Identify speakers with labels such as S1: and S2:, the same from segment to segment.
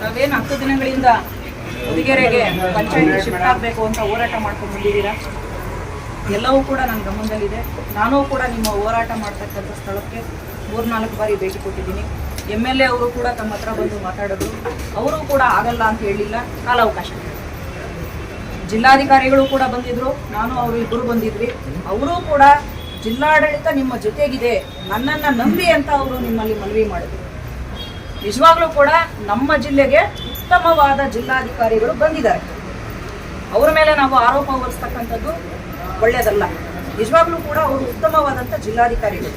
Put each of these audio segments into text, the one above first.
S1: ನಾವೇನು ಹತ್ತು ದಿನಗಳಿಂದ ಹುಡುಗೆರೆಗೆ ಪಂಚಾಯಿತಿ ಶಿಫ್ಟ್ ಆಗಬೇಕು ಅಂತ ಹೋರಾಟ ಮಾಡ್ಕೊಂಡು ಬಂದಿದ್ದೀರಾ? ಎಲ್ಲವೂ ಕೂಡ ನನ್ನ ಗಮನದಲ್ಲಿದೆ. ನಾನೂ ಕೂಡ ನಿಮ್ಮ ಹೋರಾಟ ಮಾಡ್ತಕ್ಕಂಥ ಸ್ಥಳಕ್ಕೆ ಮೂರ್ನಾಲ್ಕು ಬಾರಿ ಭೇಟಿ ಕೊಟ್ಟಿದ್ದೀನಿ. ಎಂ ಎಲ್ ಎ ಅವರು ಕೂಡ ತಮ್ಮ ಹತ್ರ ಬಂದು ಮಾತಾಡೋದು. ಅವರು ಕೂಡ ಆಗಲ್ಲ ಅಂತ ಹೇಳಿಲ್ಲ. ಕಾಲಾವಕಾಶ. ಜಿಲ್ಲಾಧಿಕಾರಿಗಳು ಕೂಡ ಬಂದಿದ್ರು. ನಾನು, ಅವರು ಇಬ್ಬರು ಬಂದಿದ್ವಿ. ಅವರು ಕೂಡ ಜಿಲ್ಲಾಡಳಿತ ನಿಮ್ಮ ಜೊತೆಗಿದೆ. ನನ್ನನ್ನು ನಂಬಿ ಅಂತ ಅವರು ನಿಮ್ಮಲ್ಲಿ ಮನವಿ ಮಾಡಿದ್ರು. ನಿಜವಾಗ್ಲೂ ಕೂಡ ನಮ್ಮ ಜಿಲ್ಲೆಗೆ ಉತ್ತಮವಾದ ಜಿಲ್ಲಾಧಿಕಾರಿಗಳು ಬಂದಿದ್ದಾರೆ. ಅವರ ಮೇಲೆ ನಾವು ಆರೋಪ ಹೊರಿಸ್ತಕ್ಕಂಥದ್ದು ಒಳ್ಳೆಯದಲ್ಲ. ನಿಜವಾಗ್ಲೂ ಕೂಡ ಅವರು ಉತ್ತಮವಾದಂಥ ಜಿಲ್ಲಾಧಿಕಾರಿಗಳು.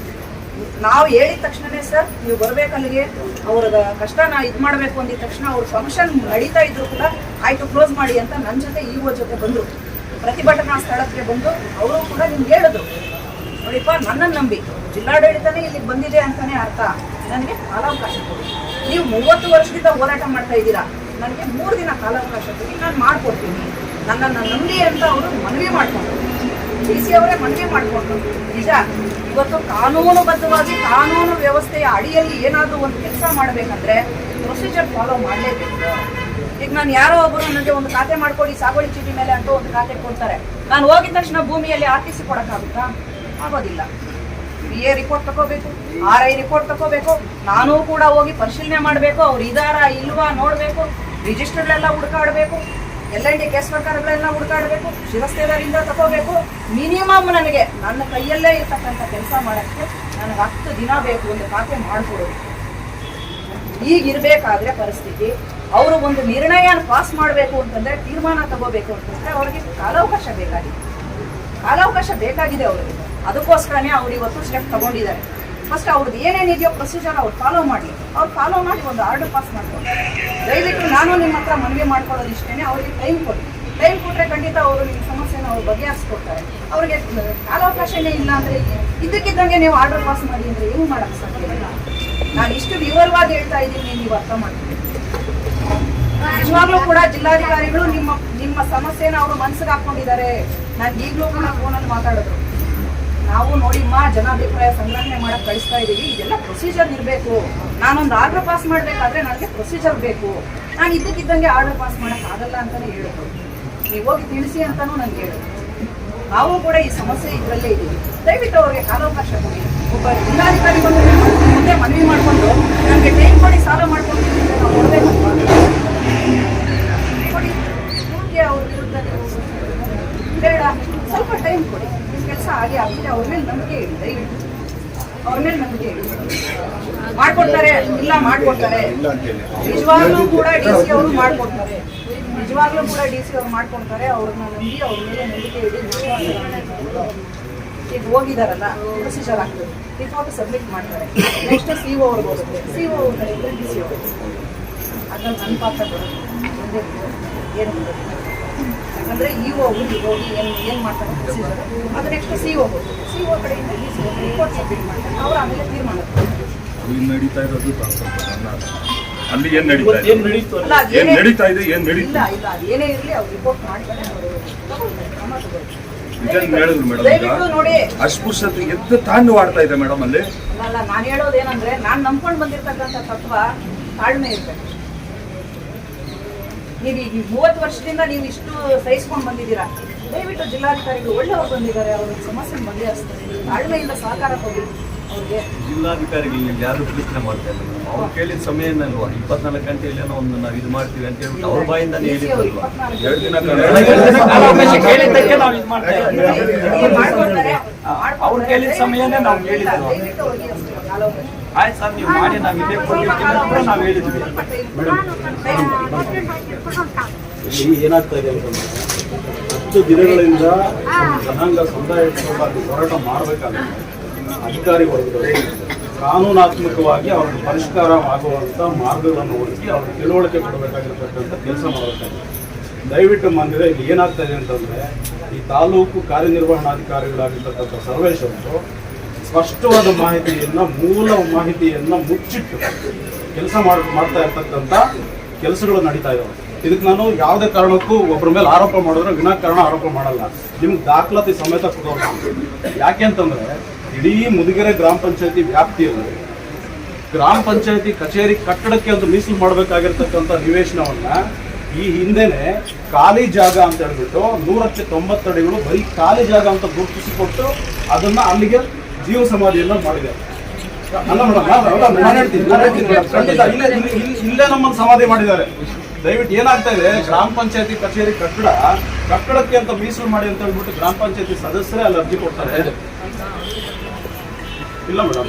S1: ನಾವು ಹೇಳಿದ ತಕ್ಷಣನೇ ಸರ್, ನೀವು ಬರಬೇಕಲ್ಲಿಗೆ ಅವರ ಕಷ್ಟನ ಇದು ಮಾಡಬೇಕು ಅಂದಿದ ತಕ್ಷಣ ಅವ್ರ ಫಂಕ್ಷನ್ ನಡೀತಾ ಇದ್ರು ಕೂಡ ಆಯಿತು ಕ್ಲೋಸ್ ಮಾಡಿ ಅಂತ ನನ್ನ ಜೊತೆ ಇಒ ಜೊತೆ ಬಂದರು. ಪ್ರತಿಭಟನಾ ಸ್ಥಳಕ್ಕೆ ಬಂದು ಅವರು ಕೂಡ ನಿಮ್ಗೆ ಹೇಳಿದ್ರು. ನೋಡಿಪ್ಪ ನನ್ನನ್ನು ನಂಬಿ. ಜಿಲ್ಲಾಡಳಿತನೇ ಇಲ್ಲಿಗೆ ಬಂದಿದೆ ಅಂತಲೇ ಅರ್ಥ. ನನಗೆ ಕಾಲಾವಕಾಶ ಕೊಡಿ. ನೀವು ಮೂವತ್ತು ವರ್ಷದಿಂದ ಹೋರಾಟ ಮಾಡ್ತಾ ಇದ್ದೀರಾ, ನನಗೆ ಮೂರು ದಿನ ಕಾಲಾವಕಾಶ ಕೊಡಿ, ನಾನು ಮಾಡ್ಕೊಡ್ತೀನಿ. ನನ್ನನ್ನು ನಂಬಿ ಅಂತ ಅವರು ಮನವಿ ಮಾಡ್ಕೊಂಡ್ರು. ಡಿ ಸಿ ಅವರೇ ಮನವಿ ಮಾಡಿಕೊಂಡು ನಿಜ, ಇವತ್ತು ಕಾನೂನುಬದ್ಧವಾಗಿ ಕಾನೂನು ವ್ಯವಸ್ಥೆಯ ಅಡಿಯಲ್ಲಿ ಏನಾದರೂ ಒಂದು ಕೆಲಸ ಮಾಡಬೇಕಂದ್ರೆ ಪ್ರೊಸೀಜರ್ ಫಾಲೋ ಮಾಡಲೇಬೇಕು. ಈಗ ನಾನು ಯಾರೋ ಒಬ್ಬರು ನನಗೆ ಒಂದು ಖಾತೆ ಮಾಡ್ಕೊಡಿ ಸಾಗುವಳಿ ಚೀಟಿ ಮೇಲೆ ಅಂತ ಒಂದು ಖಾತೆ ಕೊಡ್ತಾರೆ. ನಾನು ಹೋಗಿದ ತಕ್ಷಣ ಭೂಮಿಯಲ್ಲಿ ಆರ್ಟಿಸಿ ಕೊಡೋಕ್ಕಾಗುತ್ತಾ? ಆಗೋದಿಲ್ಲ. ಬಿ ಎ ರಿಪೋರ್ಟ್ ತಗೋಬೇಕು ಆರ್ ಐ ರಿಪೋರ್ಟ್ ತಗೋಬೇಕು, ನಾನು ಕೂಡ ಹೋಗಿ ಪರಿಶೀಲನೆ ಮಾಡಬೇಕು, ಅವ್ರು ಇದಾರ ಇಲ್ವಾ ನೋಡಬೇಕು ರಿಜಿಸ್ಟರ್ಗಳೆಲ್ಲ ಹುಡುಕಾಡಬೇಕು ಎಲ್ ಐ ಡಿ ಕೇಸ್ ಪ್ರಕಾರಗಳೆಲ್ಲ ಹುಡುಕಾಡಬೇಕು, ಶಿರಸ್ತೇದಾರಿಂದ ತಗೋಬೇಕು ಮಿನಿಮಮ್ ನನಗೆ ನನ್ನ ಕೈಯಲ್ಲೇ ಇರ್ತಕ್ಕಂಥ ಕೆಲಸ ಮಾಡೋಕ್ಕೆ ನನಗೆ ಹತ್ತು ದಿನ ಬೇಕು ಒಂದು ಖಾತೆ ಮಾಡಿಕೊಡೋದು. ಈಗಿರಬೇಕಾದ್ರೆ ಪರಿಸ್ಥಿತಿ, ಅವರು ಒಂದು ನಿರ್ಣಯ ಪಾಸ್ ಮಾಡಬೇಕು ಅಂತಂದರೆ ತೀರ್ಮಾನ ತಗೋಬೇಕು ಅಂತಂದರೆ ಅವ್ರಿಗೆ ಕಾಲಾವಕಾಶ ಬೇಕಾಗಿದೆ. ಕಾಲಾವಕಾಶ ಬೇಕಾಗಿದೆ ಅವರಿಗೆ. ಅದಕ್ಕೋಸ್ಕರನೇ ಅವ್ರು ಇವತ್ತು ಸ್ಟೆಪ್ ತಗೊಂಡಿದ್ದಾರೆ. ಫಸ್ಟ್ ಅವ್ರದ್ದು ಏನೇನಿದೆಯೋ ಪ್ರೊಸೀಜರ್ ಅವ್ರು ಫಾಲೋ ಮಾಡಲಿ ಅವ್ರು ಫಾಲೋ ಮಾಡಿ ಒಂದು ಆರ್ಡರ್ ಪಾಸ್ ಮಾಡ್ಕೊಂಡು ದಯವಿಟ್ಟು ನಾನು ನಿಮ್ಮ ಹತ್ರ ಮನವಿ ಮಾಡ್ಕೊಳ್ಳೋದು ಇಷ್ಟೇ ಅವರಿಗೆ ಟೈಮ್ ಕೊಡಿ. ಟೈಮ್ ಕೊಟ್ಟರೆ ಖಂಡಿತ ಅವರು ನಿಮ್ಮ ಸಮಸ್ಯೆನ ಅವ್ರು ಬಗೆಹರಿಸ್ಕೊಡ್ತಾರೆ. ಅವ್ರಿಗೆ, ಕಾಲಾವಕಾಶನೇ ಇಲ್ಲ ಅಂದರೆ ಇದ್ದಕ್ಕಿದ್ದಂಗೆ ನೀವು ಆರ್ಡರ್ ಪಾಸ್ ಮಾಡಿ ಅಂದರೆ ಏನು ಮಾಡೋಕ್ಕೆ ಸಾಧ್ಯ ನಾನು ಇಷ್ಟು ವಿವರವಾಗಿ ಹೇಳ್ತಾ ಇದ್ದೀನಿ, ನೀವು ಅರ್ಥ ಮಾಡ್ತೀನಿ ನಿಜವಾಗ್ಲೂ ಕೂಡ ಜಿಲ್ಲಾಧಿಕಾರಿಗಳು ನಿಮ್ಮ ನಿಮ್ಮ ಸಮಸ್ಯೆನ ಅವರು ಮನಸ್ಸಿಗೆ ಹಾಕೊಂಡಿದ್ದಾರೆ ನಾನು ಈಗಲೂ ಕೂಡ ಫೋನಲ್ಲಿ ಮಾತಾಡಿದ್ರು. ನಾವು ನೋಡಿ ನೋಡಿಮ್ಮ ಜನಾಭಿಪ್ರಾಯ ಸಂಗ್ರಹಣೆ ಮಾಡಕ್ ಕಳಿಸ್ತಾ ಇದೀವಿ. ಇದೆಲ್ಲ ಪ್ರೊಸೀಜರ್ ಇರಬೇಕು. ನಾನೊಂದು ಆರ್ಡರ್ ಪಾಸ್ ಮಾಡಬೇಕಾದ್ರೆ ನನಗೆ ಪ್ರೊಸೀಜರ್ ಬೇಕು. ನಾನು ಇದ್ದಕ್ಕಿದ್ದಂಗೆ ಆರ್ಡರ್ ಪಾಸ್ ಮಾಡಕ್ ಆಗಲ್ಲ ಅಂತಾನೆ ಹೇಳಿದ್ರು ನೀವು ಹೋಗಿ ತಿಳಿಸಿ ಅಂತಾನೂ ನನಗೆ ಹೇಳಿದ್ರು ನಾವು ಕೂಡ ಈ ಸಮಸ್ಯೆ ಇದರಲ್ಲೇ ಇದ್ದೀವಿ ದಯವಿಟ್ಟು ಅವ್ರಿಗೆ ಕಾಲಾವಕಾಶ ಕೊಡಿ. ಒಬ್ಬ ಜಿಲ್ಲಾಧಿಕಾರಿ ಬಂದು ಮುಂದೆ ಮನವಿ ಮಾಡಿಕೊಂಡು ನನಗೆ ಟೈಮ್ ಕೊಡಿ, ಸಾಲ ಮಾಡ್ಕೊಂಡು ಕೊಡಿ. ಅವ್ರ ವಿರುದ್ಧ ಬೇಡ. ಸ್ವಲ್ಪ ಟೈಮ್ ಕೊಡಿ. ಕೆಲಸ ಹಾಗೆ ಆಗಿದೆ ಅವ್ರ ಮೇಲೆ ನಂಬಿಕೆ ದಯವಿಟ್ಟು. ಅವ್ರ ಮೇಲೆ ನಂಬಿಕೆ ಇಡಿ ಮಾಡ್ಕೊಡ್ತಾರೆ, ಇಲ್ಲ ಮಾಡ್ಕೊಡ್ತಾರೆ. ನಿಜವಾಗ್ಲೂ ಕೂಡ ಡಿ ಸಿ ಅವರು ಮಾಡ್ಕೊಡ್ತಾರೆ. ನಿಜವಾಗ್ಲೂ ಕೂಡ ಡಿ ಸಿ ಅವ್ರು ಮಾಡ್ಕೊಡ್ತಾರೆ, ಅವ್ರನ್ನ ನಂಬಿ ಅವ್ರ ಮೇಲೆ ನಂಬಿಕೆ ಇಡಿ ಈಗ ಹೋಗಿದಾರಲ್ಲ, ಪ್ರೊಸೀಜರ್ ಆಗ್ತದೆ. ರಿಪೋರ್ಟ್ ಸಬ್ಮಿಟ್ ಮಾಡ್ತಾರೆ. ನೆಕ್ಸ್ಟ್ ಸಿ ಒ ಅವ್ರಿಗೆ ಹೋಗುತ್ತೆ. ಸಿ ಒ ಕಡೆಯಿಂದ ಡಿ ಸಿ ಹೋಗುತ್ತೆ ಅದ್ರಲ್ಲಿ ನನ್ನ ಪಾತ್ರ ಬರುತ್ತೆ. ಏನು ಬರುತ್ತೆ ಯಾಕಂದ್ರೆ ಇ ಒ ಹೋಗಿ ಹೋಗಿ ಏನು ಏನು ಮಾಡ್ತಾರೆ? ಪ್ರೊಸೀಜರ್ ಅದು next C O C O ಕಡೆಯಿಂದ ಈ ಸಿ ರಿಪೋರ್ಟ್ ಸಬ್ಮಿಟ್ ಮಾಡ್ತಾರೆ. ಅವ್ರು ಆಮೇಲೆ ತೀರ್ಮಾನ.
S2: ಇಲ್ಲಿ ನಡೀತಾ ಇರೋದು ಅಲ್ಲಿ ಏನ್ ನಡೀತಾ ಇದೆ?
S3: ಏನ್ ನಡೀತು
S1: ಅಲ್ಲ,
S2: ಏನು
S1: ಏನ್
S2: ನಡೀತಾ ಇದೆ? ಏನ್
S1: ಇಲ್ಲ
S2: ನಡೀತಾ?
S1: ಇಲ್ಲ ಅದು ಏನೇ ಇರಲಿ ಅವ್ರು ರಿಪೋರ್ಟ್ ಮಾಡ್ತಾರೆ ಅವರು
S2: ಹೇಳಿದ್ರು ಮೇಡಮ್ ಈಗ. ಅಸ್ಪೃಶ್ಯತೆ ಎದ್ದು ತಾಂಡವಾಡ್ತಾ ಇದೆ ಮೇಡಮ್ ಅಲ್ಲಿ.
S1: ಅಲ್ಲ ನಾನು ಹೇಳೋದೇನಂದ್ರೆ ನಾನು ನಂಬ್ಕೊಂಡು ಬಂದಿರ್ತಕ್ಕಂಥ ತತ್ವ ತಾಳ್ಮೆ ಇರ್ಬೇಕು. ನೀವು ಈಗ ಮೂವತ್ತು ವರ್ಷದಿಂದ ನೀವು ಇಷ್ಟು ಸಹಿಸ್ಕೊಂಡು ಬಂದಿದ್ದೀರಾ? ದಯವಿಟ್ಟು ಜಿಲ್ಲಾಧಿಕಾರಿಗಳು ಒಳ್ಳೆಯವರು ಬಂದಿದ್ದಾರೆ ಅವ್ರ ಸಮಸ್ಯೆ ಬಗೆಹರಿಸ್ತಾರೆ. ತಾಳ್ಮೆಯಿಂದ ಸಹಕಾರ ಕೊಡಿ ಅವ್ರಿಗೆ.
S3: ಜಿಲ್ಲಾಧಿಕಾರಿಗಳು ಯಾರು ಪ್ರಶ್ನೆ ಮಾಡ್ತಾ ಇಲ್ಲ ಅವ್ರು ಕೇಳಿದ ಸಮಯ ಏನಲ್ವಾ ಇಪ್ಪತ್ನಾಲ್ಕು ಗಂಟೆಯಲ್ಲಿ ಒಂದು ನಾವು ಇದು ಮಾಡ್ತೀವಿ ಅಂತ ಹೇಳ್ಬಿಟ್ಟು ಅವ್ರ
S1: ಬಾಯಿಂದ
S3: ಹೇಳಿದ್ರಲ್ವಾ?
S2: ಎರಡು ದಿನ
S3: ಅವ್ರು ಕೇಳಿದ ಸಮಯನೇ ನಾವು ಹೇಳಿದ್ದು. ಆಯ್ತು ಸರ್, ನೀವು ಮಾಡಿ, ನಾವು ಇಲ್ಲೇ ಕೊಟ್ಟಿರ್ತೀವಿ ಅಂತ ನಾವು ಹೇಳಿದ್ವಿ.
S4: ಇಲ್ಲಿ ಏನಾಗ್ತಾ ಇದೆ ಅಂತಂದ್ರೆ ಹತ್ತು ದಿನಗಳಿಂದ ಜನಾಂಗ ಸಮುದಾಯಕ್ಕೆ ಹೋರಾಟ ಮಾಡಬೇಕಾದ್ರೆ ಅಧಿಕಾರಿ ವರ್ಗದವರು ಕಾನೂನಾತ್ಮಕವಾಗಿ ಅವ್ರಿಗೆ ಪರಿಷ್ಕಾರ ಆಗುವಂಥ ಮಾರ್ಗಗಳನ್ನು ಹುಡುಕಿ ಅವ್ರಿಗೆ ತಿಳುವಳಿಕೆ ಕೊಡಬೇಕಾಗಿರ್ತಕ್ಕಂಥ ಕೆಲಸ ಮಾಡಬೇಕಾಗಿದೆ ದಯವಿಟ್ಟು ಮಂದಿರ, ಇಲ್ಲಿ ಏನಾಗ್ತಾ ಇದೆ ಅಂತಂದರೆ, ಈ ತಾಲೂಕು ಕಾರ್ಯನಿರ್ವಹಣಾಧಿಕಾರಿಗಳಾಗಿರ್ತಕ್ಕಂಥ ಸರ್ವೇಶ್ ಅವರು ಸ್ಪಷ್ಟವಾದ ಮಾಹಿತಿಯನ್ನು, ಮೂಲ ಮಾಹಿತಿಯನ್ನು ಮುಚ್ಚಿಟ್ಟು ಕೆಲಸ ಮಾಡ, ಮಾಡ್ತಾ ಇರ್ತಕ್ಕಂಥ ಕೆಲಸಗಳು ನಡೀತಾ ಇದಾವೆ. ಇದಕ್ಕೆ ನಾನು ಯಾವುದೇ ಕಾರಣಕ್ಕೂ ಒಬ್ಬರ ಮೇಲೆ ಆರೋಪ ಮಾಡಿದ್ರೆ ವಿನಾಕಾರಣ ಆರೋಪ ಮಾಡಲ್ಲ. ನಿಮ್ಗೆ ದಾಖಲಾತಿ ಸಮೇತ ಕೊಡೋದು ಯಾಕೆ ಅಂತಂದ್ರೆ, ಇಡೀ ಮುದುಗೆರೆ ಗ್ರಾಮ ಪಂಚಾಯತಿ ವ್ಯಾಪ್ತಿಯಲ್ಲಿ ಗ್ರಾಮ ಪಂಚಾಯತಿ ಕಚೇರಿ ಕಟ್ಟಡಕ್ಕೆ ಒಂದು ಮೀಸಲು ಮಾಡಬೇಕಾಗಿರ್ತಕ್ಕಂಥ ನಿವೇಶನವನ್ನು ಈ ಹಿಂದೆನೆ ಖಾಲಿ ಜಾಗ ಅಂತ ಹೇಳ್ಬಿಟ್ಟು ನೂರಕ್ಕೆ ತೊಂಬತ್ತಡಿಗಳು ಬರೀ ಖಾಲಿ ಜಾಗ ಅಂತ ಗುರುತಿಸಿಕೊಟ್ಟು ಅದನ್ನ ಅಲ್ಲಿಗೆ ಜೀವ ಸಮಾಧಿಯನ್ನ ಮಾಡಿದ್ದಾರೆ. ಅಲ್ಲ ಮೇಡಮ್ ನಾನು ಹೇಳ್ತೀನಿ ನಾನು ಹೇಳ್ತೀನಿ. madam. ಖಂಡಿತ ಇಲ್ಲೇ ಇಲ್ಲಿ- ಇಲ್ಲಿ- ನಮ್ಮನ್ನು ಸಮಾಧಿ ಮಾಡಿದ್ದಾರೆ. ದಯವಿಟ್ಟು ಏನಾಗ್ತಾ ಇದೆ ಗ್ರಾಮ ಪಂಚಾಯತಿ ಕಚೇರಿ ಕಟ್ಟಡ ಕಟ್ಟಡಕ್ಕೆ ಅಂತ ಮೀಸಲು ಮಾಡಿ ಅಂತ ಹೇಳ್ಬಿಟ್ಟು ಗ್ರಾಮ ಪಂಚಾಯತಿ ಸದಸ್ಯರೇ ಅಲ್ಲಿ ಅರ್ಜಿ ಕೊಡ್ತಾರೆ. ಇಲ್ಲ ಮೇಡಮ್.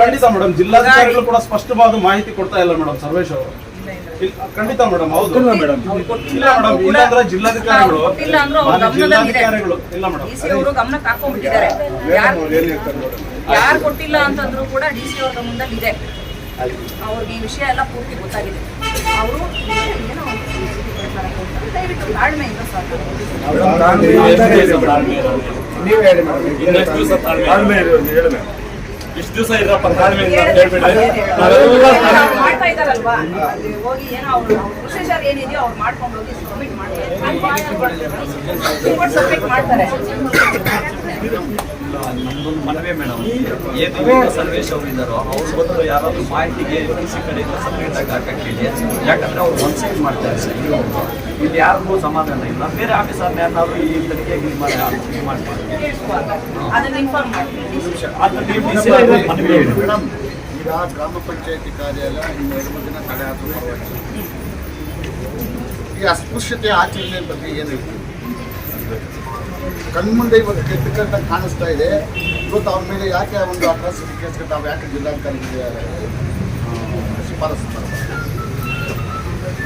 S4: ಖಂಡಿತ ಮೇಡಮ್ ಜಿಲ್ಲಾಧಿಕಾರಿಗಳು ಕೂಡ ಸ್ಪಷ್ಟವಾದ ಮಾಹಿತಿ ಕೊಡ್ತಾ ಇಲ್ಲ ಮೇಡಮ್ ಸರ್ವೇಶ್ ಅವರು. ಖಂಡಿತ ಮೇಡಮ್ ಹೌದು.
S2: ಇಲ್ಲ ಮೇಡಮ್
S1: ಅವ್ರು ಕೊಟ್ಟಿಲ್ಲ.
S4: ಇಲ್ಲ ಮೇಡಮ್
S1: ಅಂದ್ರೂ
S4: ಇಲ್ಲ ಅಂದ್ರೆ ಜಿಲ್ಲಾಧಿಕಾರಿಗಳು.
S1: ಅವ್ರು ಕೊಟ್ಟಿಲ್ಲ ಅವ್ರ ಗಮನದಲ್ಲಿದೆ.
S4: ಜಿಲ್ಲಾಧಿಕಾರಿಗಳು. ಇಲ್ಲ ಮೇಡಮ್
S1: ಡಿ ಸಿ ಅವರು ಗಮನಕ್ಕೆ ಹಾಕೊಂಡ್ಬಿಟ್ಟಿದ್ದಾರೆ. ಯಾರು ಯಾರು ಕೊಟ್ಟಿಲ್ಲ ಅಂತಂದ್ರು ಕೂಡ ಡಿ ಸಿ ಅವ್ರ ಗಮನದಲ್ಲಿ ಇದೆ ಅವ್ರಿಗೆ ಈ ವಿಷಯ ಎಲ್ಲ ಪೂರ್ತಿ ಗೊತ್ತಾಗಿದೆ. ಅವರು ಏನೋ. ದಯವಿಟ್ಟು ತಾಳ್ಮೆಯಿಂದ ಸಾಕು.
S2: ನೀವು ಹೇಳಿ ಮೇಡಮ್
S3: ಇನ್ನೆಷ್ಟು ದಿವಸ ತಾಳ್ಮೆ?
S2: ತಾಳ್ಮೆ ಹೇಳಿ ಮೇಡಮ್
S3: ಇಷ್ಟು ದಿವಸ ಇರಪ್ಪ ತಾಳ್ಮೆ ಅಂತ ನಾವೆಲ್ಲ
S1: ಮಾಡ್ತಾ ಇದಾರಲ್ವಾ ಅಲ್ಲಿ ಹೋಗಿ ಏನೋ ಅವ್ರು ವಿಶೇಷ ಏನಿದೆಯೋ ಅವ್ರು ಮಾಡ್ಕೊಂಡು ಹೋಗಿ ಸಬ್ಮಿಟ್ ಮಾಡ್ತಾರೆ. ಸಬ್ಮಿಟ್ ಮಾಡ್ತಾರೆ.
S3: ನಮ್ದೊಂದು ಮನವಿ ಮೇಡಮ್. ಏನು ಸರ್ವೇಶ್ ಅವರು ಇದ್ದಾರೋ ಅವ್ರ ಬದಲು ಯಾರಾದ್ರೂ ಮಾಹಿತಿಗೆ ಸಿ ಕಡೆಯಿಂದ ಸಪ್ರೇಟ್ ಆಗಿ ಹಾಕಕ್ಕೆ ಹೇಳಿ ಯಾಕಂದ್ರೆ ಅವ್ರು ಒಂದು ಸೈಡ್ ಮಾಡ್ತಾರೆ ಸರ್. ಇಲ್ಲಿ ಯಾರಿಗೂ ಸಮಾಧಾನ ಇಲ್ಲ. ಬೇರೆ ಆಫೀಸರ್ನ ಯಾರನ್ನಾದ್ರೂ ಈ ತನಿಖೆ ಇದು ಮಾಡಿ ಇದು ಮಾಡಿ.
S1: ಅದನ್ನ ಇನ್ಫಾರ್ಮ್ ಮಾಡ್ತೀನಿ
S3: ಅದು ನೀವು ಡಿ ಸಿ ಅವ್ರಿಗೆ ಮನವಿ ಹೇಳಿ.
S5: ಮೇಡಮ್ ಈಗ ಗ್ರಾಮ ಪಂಚಾಯತಿ ಕಾರ್ಯಾಲಯ ಇನ್ನು ಎರಡು ಮೂರು ದಿನ ತಡೆ ಆದರೂ ಪರವಾಗಿಲ್ಲ. ಈ ಅಸ್ಪೃಶ್ಯತೆ ಆಚರಣೆ ಬಗ್ಗೆ ಏನು ಕಣ್ಮುಂದೆ ಇವತ್ತು ಕೆಟ್ಟ ಕೆಟ್ಟ ಕಾಣಿಸ್ತಾ ಇದೆ ಇವತ್ತು ಅವ್ರ ಮೇಲೆ ಯಾಕೆ ಒಂದು ಅಟ್ರಾಸಿಟಿ ಕೇಸ್ಗೆ ತಾವು ಯಾಕೆ ಜಿಲ್ಲಾಧಿಕಾರಿ ಶಿಫಾರಸು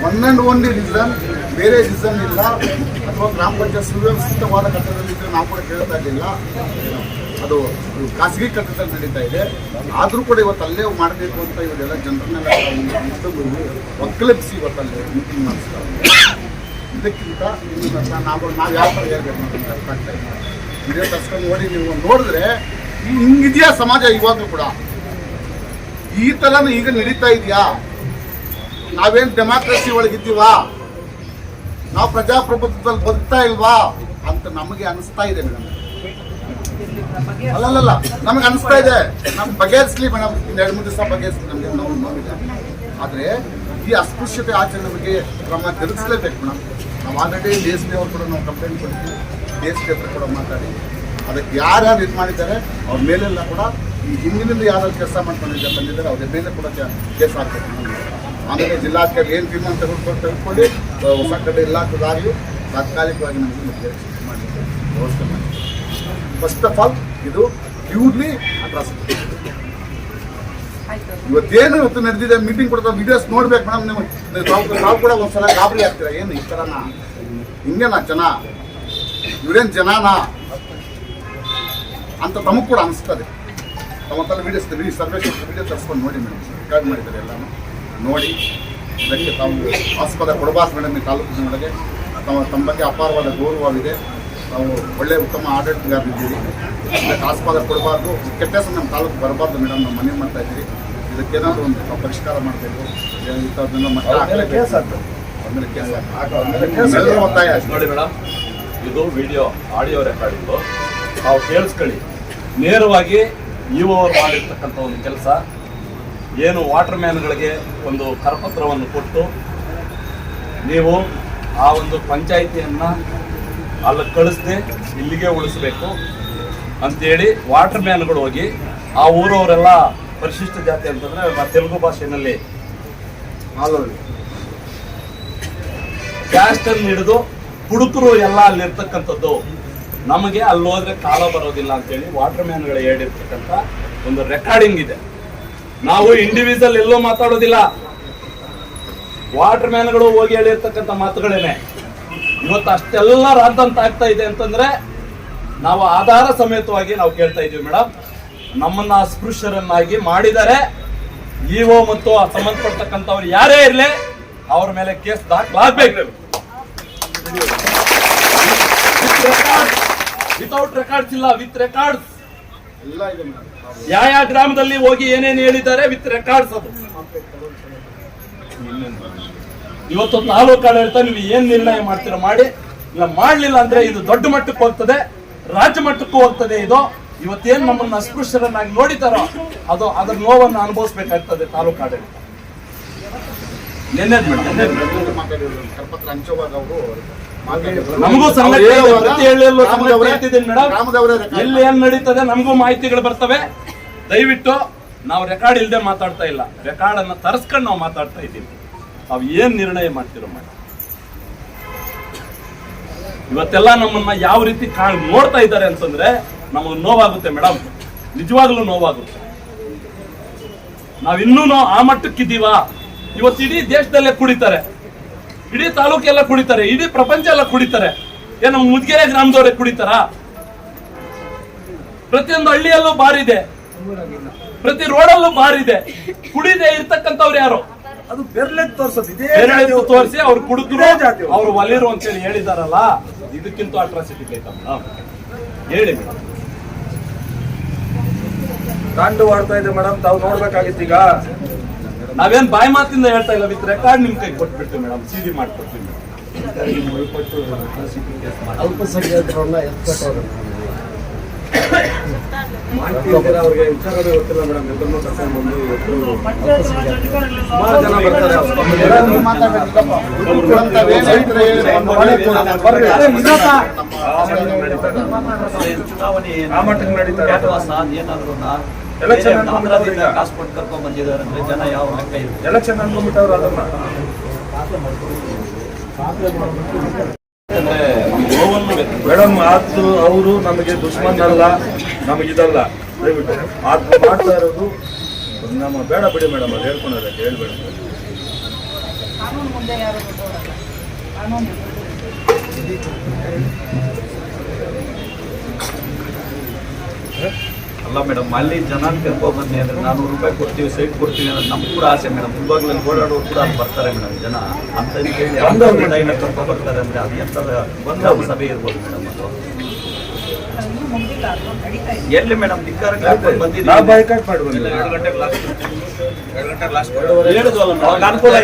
S5: ಒನ್ ಆ್ಯಂಡ್ ಓನ್ಲಿ ರೀಸನ್ ಬೇರೆ ರೀಸನ್ ಇಲ್ಲ ಅಥವಾ ಗ್ರಾಮ ಪಂಚಾಯತ್ ಸುವ್ಯವಸ್ಥಿತವಾದ ಕಟ್ಟಡದಲ್ಲಿದ್ದರೆ ನಾವು ಕೂಡ ಕೇಳ್ತಾ ಇರಲಿಲ್ಲ ಅದು ಖಾಸಗಿ ಕಟ್ಟಡದಲ್ಲಿ ನಡೀತಾ ಇದೆ ಆದರೂ ಕೂಡ ಇವತ್ತು ಅಲ್ಲೇ ಮಾಡಬೇಕು ಅಂತ ಇವರೆಲ್ಲ ಜನರನ್ನೆಲ್ಲ ಒಕ್ಕಲಿಸಿ ಇವತ್ತು ಅಲ್ಲೇ ಮೀಟಿಂಗ್ ಮಾಡಿಸ್ತಾರೆ ಇದಕ್ಕಿಂತ ನಾವು ನಾವು ಯಾವ ಥರ ಅಂತ ಇದೇ ತರ್ಸ್ಕೊಂಡು ನೋಡಿ, ನೀವು ನೋಡಿದ್ರೆ ಹಿಂಗಿದೆಯಾ ಸಮಾಜ ಇವಾಗಲೂ ಕೂಡ? ಈ ಥರನೂ ಈಗ ನಡೀತಾ ಇದೆಯಾ? ನಾವೇನು ಡೆಮಾಕ್ರಸಿ ಒಳಗಿದ್ದೀವಾ ನಾವು ಪ್ರಜಾಪ್ರಭುತ್ವದಲ್ಲಿ ಬದುಕ್ತಾ ಇಲ್ವಾ? ಅಂತ ನಮಗೆ ಅನಿಸ್ತಾ ಇದೆ ಮೇಡಮ್. ಅಲ್ಲಲ್ಲ ನಮಗೆ ಅನಿಸ್ತಾ ಇದೆ. ನಮ್ಗೆ ಬಗೆಹರಿಸ್ಲಿ ಮೇಡಮ್. ಇನ್ನು ಎರಡು, ಮೂರು ದಿವಸ ಬಗೆಹರಿಸ್ಲಿ ನಮಗೆ ನಾವು ಆದ್ರೆ ಈ ಅಸ್ಪೃಶ್ಯತೆ ಆಚರಣೆ ಬಗ್ಗೆ ಕ್ರಮ ಜರುಗಿಸ್ಲೇಬೇಕು ಮೇಡಮ್. ನಾವು ಆಲ್ರೆಡಿ ಡಿ ಎಸ್ ಪಿ ಅವ್ರು ಕೂಡ ನಾವು ಕಂಪ್ಲೇಂಟ್ ಕೊಡ್ತೀವಿ ಡಿ ಎಸ್ ಪಿ ಹತ್ರ ಕೂಡ ಮಾತಾಡಿ. ಅದಕ್ಕೆ ಯಾರ್ಯಾರು ಇದು ಮಾಡಿದ್ದಾರೆ ಅವ್ರ ಮೇಲೆಲ್ಲ ಕೂಡ ಈ ಹಿಂದಿನಿಂದ ಯಾರು ಕೆಲಸ ಮಾಡ್ಕೊಂಡಿದ್ದಾರೆ ಬಂದಿದ್ದಾರೆ ಅವ್ರ ಮೇಲೆ ಕೂಡ ಕೇಸ್ ಹಾಕ್ಬೇಕು. ಆಮೇಲೆ ಜಿಲ್ಲಾಧಿಕಾರಿ ಏನು ತೀರ್ಮಾನ ತೆಗೆದುಕೊಂಡು ತೆಗೆದುಕೊಂಡು ಹೊಸ ಕಡೆ ಇಲಾಖೆದಾಗಲಿ ತಾತ್ಕಾಲಿಕವಾಗಿ ನಮಗೆ ನಿರ್ದೇಶನ ಮಾಡಿ ವ್ಯವಸ್ಥೆ ಮಾಡಿ ಫಸ್ಟ್ ಆಫ್ ಆಲ್ ಇದು ಪ್ಯೂರ್ಲಿ ಅಟ್ರಾಸಿಟಿ ಇವತ್ತೇನು ಇವತ್ತು ನಡೆದಿದೆ ಮೀಟಿಂಗ್ ಕೊಡ್ತಾ ವಿಡಿಯೋಸ್ ನೋಡ್ಬೇಕು ಮೇಡಮ್ ನೀವು. ನಾವು ಕೂಡ ಒಂದ್ಸಲ ಗಾಬರಿ ಆಗ್ತೀರಾ? ಏನು ಈ ಥರನಾ ಹಿಂಗೇನಾ ಜನ? ಇವ್ರೇನು ಜನನಾ? ಅಂತ ತಮಗೆ ಕೂಡ ಅನಿಸ್ತದೆ. ತಮ್ಮ ವಿಡಿಯೋಸ್ ವಿಡಿಯೋ ಸರ್ವೇಶ್ ವಿಡಿಯೋ ತರಿಸ್ಕೊಂಡು ನೋಡಿ ಮೇಡಮ್ ರೆಕಾರ್ಡ್ ಮಾಡಿದ್ದಾರೆ ಎಲ್ಲಾನು. ನೋಡಿ. ಇದಕ್ಕೆ ತಾವು ಆಸ್ಪದ ಕೊಡಬಾರ್ದು ಮೇಡಮ್ ಈ ತಾಲೂಕಿನೊಳಗೆ ತಮ್ಮ ತಮ್ಮ ಬಗ್ಗೆ ಅಪಾರವಾದ ಗೌರವವಿದೆ. ನಾವು ಒಳ್ಳೆ ಉತ್ತಮ ಆಡಳಿತಗಾರರಿದ್ದೀರಿ. ಇದಕ್ಕೆ ಆಸ್ಪದ ಕೊಡಬಾರ್ದು. ಕೆಟ್ಟ ನಮ್ಮ ತಾಲೂಕು ಬರಬಾರ್ದು ಮೇಡಮ್ ನಾವು ಮನೆ ಮಾಡ್ತಾ ಇದ್ದೀವಿ ಇದಕ್ಕೇನಾದ್ರು ಒಂದು ನಾವು ಪರಿಷ್ಕಾರ ಮಾಡಬೇಕು. ಇಂಥದ್ದನ್ನ ಮಟ್ಟ ಹಾಕಲೇಬೇಕು. ಆಮೇಲೆ ಕೇಸ್ ಎಲ್ಲರೂ ಒತ್ತಾಯ.
S3: ನೋಡಿ ಮೇಡಮ್ ಇದು ವಿಡಿಯೋ ಆಡಿಯೋ ರೆಕಾರ್ಡಿಂಗು ನಾವು ಕೇಳಿಸ್ಕೊಳ್ಳಿ. ನೇರವಾಗಿ ಇಒ ಅವ್ರು ಮಾಡಿರ್ತಕ್ಕಂಥ ಒಂದು ಕೆಲಸ ಏನು ವಾಟರ್ ಮ್ಯಾನ್ಗಳಿಗೆ ಒಂದು ಕರಪತ್ರವನ್ನು ಕೊಟ್ಟು ನೀವು ಆ ಒಂದು ಪಂಚಾಯಿತಿಯನ್ನು ಅಲ್ಲಿ ಕಳಿಸ್ದೆ ಇಲ್ಲಿಗೆ ಉಳಿಸ್ಬೇಕು. ಅಂತೇಳಿ ವಾಟರ್ ಮ್ಯಾನ್ಗಳು ಹೋಗಿ ಆ ಊರವರೆಲ್ಲ ಪರಿಶಿಷ್ಟ ಜಾತಿ ಅಂತಂದ್ರೆ ತೆಲುಗು ಭಾಷೆಯಲ್ಲಿ ಕ್ಯಾಸ್ಟ್ ಅನ್ನು ಹಿಡಿದು ಹುಡುಕರು ಎಲ್ಲ ಅಲ್ಲಿರ್ತಕ್ಕಂಥದ್ದು ನಮಗೆ ಅಲ್ಲಿ ಹೋದ್ರೆ ಕಾಲ ಬರೋದಿಲ್ಲ ಅಂತೇಳಿ ವಾಟರ್ ಮ್ಯಾನ್ಗಳು ಹೇಳಿರ್ತಕ್ಕಂಥ ಒಂದು ರೆಕಾರ್ಡಿಂಗ್ ಇದೆ. ನಾವು ಇಂಡಿವಿಜುವಲ್ ಎಲ್ಲೂ ಮಾತಾಡೋದಿಲ್ಲ. ವಾಟರ್ ಮ್ಯಾನ್ಗಳು ಹೋಗಿ ಹೇಳಿರ್ತಕ್ಕಂಥ ಮಾತುಗಳೇನೆ. ಇವತ್ತು ಅಷ್ಟೆಲ್ಲ ರಾದಂತ ಆಗ್ತಾ ಇದೆ ಅಂತಂದ್ರೆ ನಾವು ಆಧಾರ ಸಮೇತವಾಗಿ ನಾವು ಕೇಳ್ತಾ ಇದೀವಿ ಮೇಡಮ್. ನಮ್ಮನ್ನ ಅಸ್ಪೃಶ್ಯರನ್ನಾಗಿ ಮಾಡಿದರೆ ಇಒ ಮತ್ತು ಆ ಸಂಬಂಧಪಟ್ಟತಕ್ಕಂಥವ್ರು ಯಾರೇ ಇರಲಿ ಅವ್ರ ಮೇಲೆ ಕೇಸ್ ದಾಖಲಾಗಬೇಕು. ವಿತೌಟ್ ರೆಕಾರ್ಡ್ಸ್ ಇಲ್ಲ ವಿತ್ ರೆಕಾರ್ಡ್ಸ್ ಯಾವ ಯಾವ ಗ್ರಾಮದಲ್ಲಿ ಹೋಗಿ ಏನೇನು ಹೇಳಿದ್ದಾರೆ ವಿತ್ ರೆಕಾರ್ಡ್ಸ್ ಅದು. ಇವತ್ತು ತಾಲೂಕು ಆಡಳಿತ ನೀವು ಏನ್ ನಿರ್ಣಯ ಮಾಡ್ತೀರಾ ಮಾಡಿ ಇಲ್ಲ ಮಾಡ್ಲಿಲ್ಲ ಅಂದ್ರೆ ಇದು ದೊಡ್ಡ ಮಟ್ಟಕ್ಕೆ ಹೋಗ್ತದೆ ರಾಜ್ಯ ಮಟ್ಟಕ್ಕೂ ಹೋಗ್ತದೆ ಇದು. ಇವತ್ತೇನ್ ನಮ್ಮನ್ನ ಅಸ್ಪೃಶ್ಯರನ್ನಾಗಿ ನೋಡಿತಾರೋ ಅದು ಅದ್ರ ನೋವನ್ನು ಅನುಭವಿಸ್ಬೇಕಾಗ್ತದೆ ತಾಲೂಕು ಆಡಳಿತ. ನಮಗೂ ಎಲ್ಲಿ ಏನ್ ನಡೀತದೆ ನಮಗೂ ಮಾಹಿತಿಗಳು ಬರ್ತವೆ. ದಯವಿಟ್ಟು ನಾವು ರೆಕಾರ್ಡ್ ಇಲ್ಲದೆ ಮಾತಾಡ್ತಾ ಇಲ್ಲ. ರೆಕಾರ್ಡ್ ಅನ್ನ ತರಿಸ್ಕೊಂಡು ನಾವು ಮಾತಾಡ್ತಾ ಇದ್ದೀವಿ. ನಾವು ಏನ್ ನಿರ್ಣಯ ಮಾಡ್ತಿರೋ ಮಾಡಿ. ಇವತ್ತೆಲ್ಲ ನಮ್ಮನ್ನ ಯಾವ ರೀತಿ ಕಾಣ್ ನೋಡ್ತಾ ಇದ್ದಾರೆ ಅಂತಂದ್ರೆ ನಮಗೆ ನೋವಾಗುತ್ತೆ ಮೇಡಮ್. ನಿಜವಾಗ್ಲೂ ನೋವಾಗುತ್ತೆ. ನಾವಿನ್ನೂ ಆ ಮಟ್ಟಕ್ಕಿದ್ದೀವಾ? ಇವತ್ತು ಇಡೀ ದೇಶದಲ್ಲೇ ಕುಡಿತಾರೆ. ಇಡೀ ತಾಲೂಕೆಲ್ಲ ಕುಡಿತಾರೆ. ಇಡೀ ಪ್ರಪಂಚ ಎಲ್ಲ ಕುಡಿತಾರೆ. ಏನು ಮುದ್ಗೆರೆ ಗ್ರಾಮದವರೇ ಕುಡಿತಾರ? ಪ್ರತಿಯೊಂದು ಹಳ್ಳಿಯಲ್ಲೂ ಬಾರಿದೆ. ಪ್ರತಿ ರೋಡಲ್ಲೂ ಬಾರಿದೆ. ಕುಡಿದೆ ಇರ್ತಕ್ಕಂಥವ್ರು ಯಾರು?
S2: ಅದು ಬೆರ್ಲೆಟ್ ತೋರ್ಸೋದು. ಇದೇ
S3: ತೋರಿಸಿ ಅವ್ರು ಕುಡಿದ್ರು
S2: ಅವ್ರು.
S3: ಒಲಿರು ಅಂತೇಳಿ ಹೇಳಿದಾರಲ್ಲ ಇದಕ್ಕಿಂತ ಅಟ್ರಾಸಿಟಿ ಬೇಕಮ್ಮ. ಹೇಳಿ ಮೇಡಮ್.
S2: ತಾಂಡವಾಡ್ತಾ ಇದೆ ಮೇಡಮ್, ತಾವು ಈಗ
S3: ನಾವೇನ್ ಬಾಯಿ ಮಾತಿಂದ ಹೇಳ್ತಾ ಇಲ್ಲ ವಿತ್ ರೆಕಾರ್ಡ್ ನಿಮ್ ಕೈ ಕೊಟ್ಬಿಡ್ತೀವಿ ಮೇಡಮ್ ಸಿಡಿ ಮಾಡ್ಕೊಡ್ತೀವಿ
S5: ಅಲ್ಪಸಂಖ್ಯಾತರನ್ನ ಎತ್ಕಟ್ಟೋರು
S2: ಅವ್ರಿಗೆ ವಿಚಾರವೇ ಗೊತ್ತಿಲ್ಲ ಮೇಡಮ್. ಎಲ್ಲರನ್ನೂ ಕರ್ಕೊಂಡು ಬಂದು ಇವತ್ತು ಸುಮಾರು ಜನ ಬರ್ತಾರೆ.
S6: ಚುನಾವಣೆ
S2: ಇದೆ.
S6: ಕಾಸು ಕೊಟ್ಟು ಕರ್ಕೊಂಡ್ ಬಂದಿದ್ದಾರೆ ಅಂದ್ರೆ ಜನ ಯಾವ ಲೆಕ್ಕ ಇರುತ್ತೆ
S2: ಎಲೆಕ್ಷನ್ ಅನ್ಕೊಂಡ್ಬಿಟ್ಟವ್ರು ಅದನ್ನ ಮೇಡಮ್ ಆತು ಅವರು ನಮಗೆ ದುಷ್ಮನ್ ಅಲ್ಲ. ನಮಗಿದಲ್ಲ. ದಯವಿಟ್ಟು ಆತ್ಮ ಮಾಡ್ತಾ ಇರೋದು ನಮ್ಮ ಬೇಡ ಬಿಡಿ ಮೇಡಮ್, ಅದು ಹೇಳ್ಕೊಂಡ್ರೆ ಹೇಳ್ಬೇಡ
S1: ಕಾನೂನು ದೊಡ್ಡವರಲ್ಲ ಕಾನೂನು
S6: ಅಲ್ಲ ಮೇಡಮ್ ಅಲ್ಲಿ ಜನ ಕರ್ಕೊಂಡ್ ಬನ್ನಿ ಅಂದ್ರೆ ನಾನೂರು ರೂಪಾಯಿ ಕೊಡ್ತೀವಿ ಸೈಟ್ ಕೊಡ್ತೀವಿ ಅಂದ್ರೆ ನಮ್ಗೆ ಕೂಡ ಆಸೆ ಮೇಡಮ್. ಇವಾಗ್ಲಲ್ಲಿ ಓಡಾಡೋರು ಕೂಡ ಅಲ್ಲಿ ಬರ್ತಾರೆ ಮೇಡಮ್ ಜನ. ಅಂತ ಹೇಳಿ ಕರ್ಕೊಂಡು ಬರ್ತಾರೆ ಅಂದ್ರೆ ಅದು ಎಂತದ ಬಂದ ಸಭೆ ಇರ್ಬೋದು ಮೇಡಮ್ ಅದು. ಎಲ್ಲಿ ಮೇಡಮ್ ಬಂದಿದ್ದೀವಿ. ಅನುಕೂಲ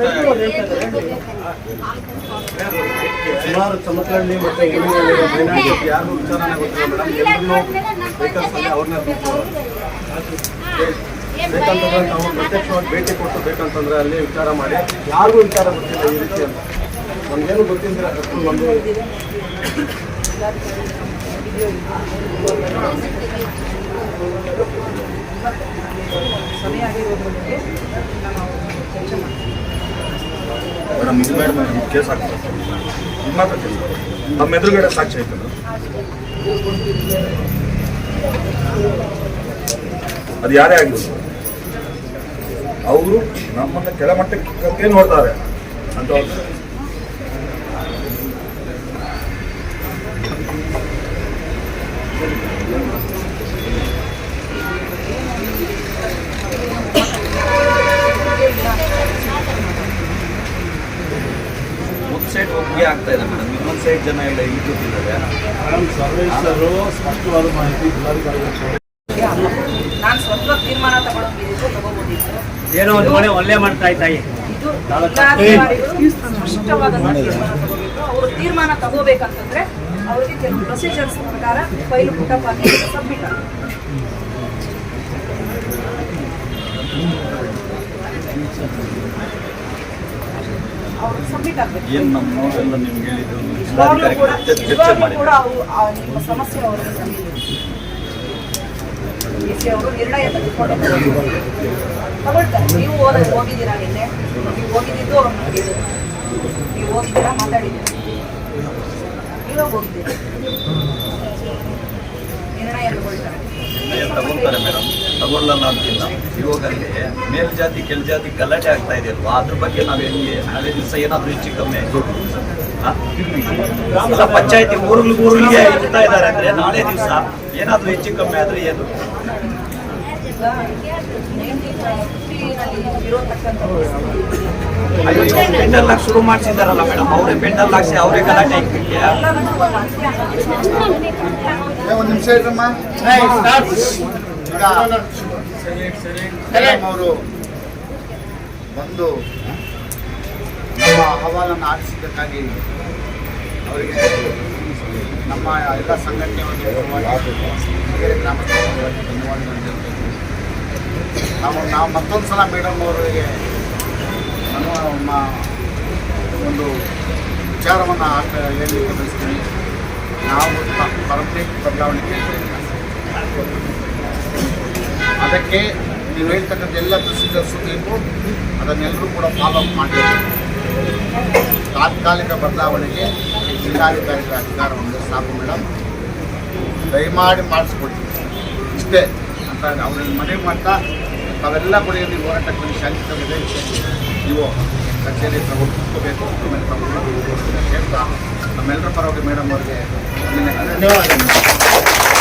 S3: ಒಂದು ಒಂದ್
S4: ಸುಮಾರು ಚಮಕಳ್ಳಿ ಮತ್ತೆ ಮೈನಾರಿಟಿ ಯಾರು ವಿಚಾರಣೆ ಗೊತ್ತಿಲ್ಲ ಮೇಡಮ್. ಎಲ್ಲರನ್ನೂ ಬೇಕಂತಂದ್ರೆ ಅವ್ರನ್ನ ಬೇಕಂತಂದ್ರೆ ನಾವು ಪ್ರತ್ಯಕ್ಷವಾಗಿ ಭೇಟಿ ಕೊಟ್ಟು ಬೇಕಂತಂದ್ರೆ ಅಲ್ಲಿ ವಿಚಾರ ಮಾಡಿ. ಯಾರಿಗೂ ವಿಚಾರ ಗೊತ್ತಿಲ್ಲ ಈ ರೀತಿ ಅಂತ. ನಮ್ಗೇನು ಗೊತ್ತಿಲ್ಲ. ಕರ್ಕೊಂಡು ಬಂದು
S1: ಸಮಯ ಆಗಿರೋದ್ರ ಬಗ್ಗೆ ನಾವು ಚರ್ಚೆ ಮಾಡ್ತೀವಿ.
S2: ಮೇಡಮ್, ಇದು ಬೇಡ ಮೇಡಮ್ ಇದು ಕೇಸ್ ಆಗ್ತದೆ ಇದು ಮಾತ್ರ ಕೇಸ್ ನಮ್ಮ ಎದುರುಗಡೆ ಸಾಕ್ಷಿ ಆಯ್ತು ಅದು ಯಾರೇ ಆಗಿರ್ಬೋದು ಅವರು ನಮ್ಮನ್ನ ಕೆಳಮಟ್ಟಕ್ಕೆ ನೋಡ್ತಾರೆ ಅಂತ
S6: ಸೈಡ್ ಒಪ್ಪಿಗೆ ಆಗ್ತಾ ಇದೆ ಮೇಡಮ್. ಇನ್ನೊಂದು ಸೈಡ್ ಜನ ಎಲ್ಲ ಇಲ್ಲಿ ಕೂತಿದ್ದಾರೆ
S4: ಸರ್ವೇಶ್ವರು ಸ್ಪಷ್ಟವಾದ ಮಾಹಿತಿ ಜಿಲ್ಲಾಧಿಕಾರಿಗಳು
S1: ನಾನು ಸ್ವಂತ ತೀರ್ಮಾನ ತಗೊಳಂಗಿದ್ದು ತಗೋಬೋದಿತ್ತು.
S7: ಏನೋ ಒಂದು ಮನೆ ಒಳ್ಳೆ ಮಾಡ್ತಾ ಇದ್ದಾಯಿ
S1: ಇದು ತಗೋಬೇಕು. ಅವರು ತೀರ್ಮಾನ ತಗೋಬೇಕಂತಂದ್ರೆ ಅವರಿಗೆ ಕೆಲವು ಪ್ರೊಸೀಜರ್ಸ್ ಪ್ರಕಾರ ಫೈಲ್ ಪುಟಪ್ ಆಗಿ ಸಬ್ಮಿಟ್ ಆಗುತ್ತೆ ಆಗಬೇಕು.
S6: ಏನು ನಮ್ಮ ನೋವೆಲ್ಲ ನಿಮ್ಗೆ
S1: ಕೂಡ ಆ ನಿಮ್ಮ ಸಮಸ್ಯೆ ಅವರಿಗೆ ಸಿ ಅವರು ನಿರ್ಣಯ ತಗೊಳ್ತಾರೆ. ನೀವು ಹೋಗಿದ್ದೀರಾ ನಿನ್ನೆ? ನೀವು ಹೋಗಿದ್ದು ಅವ್ರು ನೀವು ಹೋಗಿದ್ದೀರಾ ಮಾತಾಡಿದ್ದೀರಾ? ನೀವೇ ಹೋಗಿದ್ದೀರಾ ನಿರ್ಣಯ ತಗೊಳ್ತಾರೆ.
S6: ನಿರ್ಣಯ ತಗೊಳ್ತಾರೆ ಮೇಡಮ್. ತಗೊಳ್ಳಲ್ಲ ಅಂತಿಲ್ಲ. ಯುವಕರಿಗೆ ಮೇಲ್ಜಾತಿ ಕೆಳಜಾತಿ ಗಲಾಟೆ ಆಗ್ತಾ ಇದೆ ಅಲ್ವಾ? ಅದ್ರ ಬಗ್ಗೆ ನಾವು ಹೆಂಗೆ ನಾಳೆ ದಿವಸ ಏನಾದ್ರೂ ಹೆಚ್ಚು ಕಮ್ಮಿ ಆಯ್ತು ಇಲ್ಲ ಪಂಚಾಯತಿ ಊರುಗಳಿಗೆ ಊರುಗಳಿಗೆ ಇರ್ತಾ ಇದ್ದಾರೆ ಅಂದ್ರೆ ನಾಳೆ ದಿವಸ ಏನಾದ್ರೂ ಹೆಚ್ಚು ಕಮ್ಮಿ ಆದ್ರೆ ಏನು? ಅಯ್ಯೋ ಪೆಂಡಲ್ ಹಾಕಿ ಶುರು ಮಾಡಿಸಿದಾರಲ್ಲ ಮೇಡಮ್ ಅವರೇ ಪೆಂಡಲ್ ಹಾಕ್ಸಿ ಅವರೇ ಗಲಾಟೆ
S5: ಏ, ಒಂದ್ ನಿಮಿಷ ಇರಮ್ಮ. ಈಗ ಅವರು ಬಂದು ನಮ್ಮ ಅಹವಾಲನ್ನು ಆಲಿಸಿದ್ದಕ್ಕಾಗಿ ಅವರಿಗೆ ನಮ್ಮ ಎಲ್ಲ ಸಂಘಟನೆಯವರಿಗೆ ಧನ್ಯವಾದಗಳನ್ನು ನಾವು ನಾವು ಮತ್ತೊಂದು ಸಲ ಮೇಡಮ್ ಅವರಿಗೆ ನಮ್ಮ ಒಂದು ವಿಚಾರವನ್ನು ಹೇಳಿ ಬಯಸ್ತೀನಿ ನಾವು ಪರಂಪರೆ ಬದಲಾವಣೆ ಕೇಳ್ತೇವೆ ಅದಕ್ಕೆ ನೀವು ಹೇಳ್ತಕ್ಕಂಥ ಎಲ್ಲ ಪ್ರೊಸೀಜರ್ಸು ಬೇಕು. ಅದನ್ನೆಲ್ಲರೂ ಕೂಡ ಫಾಲೋ ಅಪ್ ಮಾಡಬೇಕು ತಾತ್ಕಾಲಿಕ ಬದಲಾವಣೆಗೆ ಜಿಲ್ಲಾಧಿಕಾರಿಗಳ ಅಧಿಕಾರವನ್ನು ಸಾಕು ಮೇಡಮ್ ದಯಮಾಡಿ ಮಾಡಿಸ್ಕೊಡಿ. ಇಷ್ಟೇ. ಅಂತ ಅವ್ರನ್ನ ಮನವಿ ಮಾಡ್ತಾ, ತಾವೆಲ್ಲ ಕೂಡ ಇಲ್ಲಿ ಹೋರಾಟಕ್ಕೆ ಶಾಂತಿಯುತವಿದೆ ನೀವು ಕಚೇರಿ ಹತ್ರ ಮೇಲೆ ತಗೊಂಡು ಹೇಳ್ತಾ ನಮ್ಮೆಲ್ಲರ ಪರವಾಗಿ ಮೇಡಮ್ ಅವರಿಗೆ ಧನ್ಯವಾದ